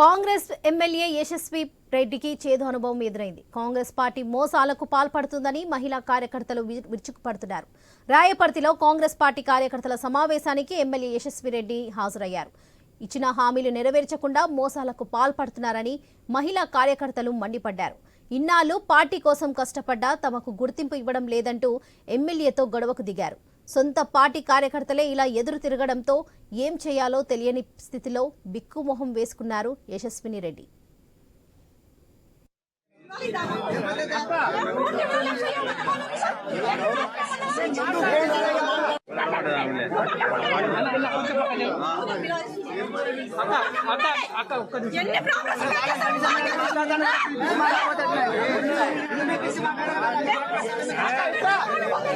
Congress MLA Yashasvi రెడ్డికి చేదు అనుభవం ఎదురైంది. కాంగ్రెస్ పార్టీ మోసాలకు పాల్పడుతుందని మహిళా కార్యకర్తలు విరుచుకుపడుతున్నారు. రాయపర్తిలో కాంగ్రెస్ పార్టీ కార్యకర్తల సమావేశానికి ఎమ్మెల్యే యశస్వి రెడ్డి హాజరయ్యారు. ఇచ్చిన హామీలు నెరవేర్చకుండా మోసాలకు పాల్పడుతున్నారని మహిళా కార్యకర్తలు మండిపడ్డారు. ఇన్నాళ్ళు పార్టీ కోసం కష్టపడ్డా తమకు గుర్తింపు ఇవ్వడం లేదంటూ ఎమ్మెల్యేతో గొడవకు దిగారు. సొంత పార్టీ కార్యకర్తలే ఇలా ఎదురు తిరగడంతో ఏం చేయాలో తెలియని స్థితిలో బిక్కుమొహం వేసుకున్నారు యశస్విని రెడ్డి. ఎన్ని ప్రాబ్లమ్స్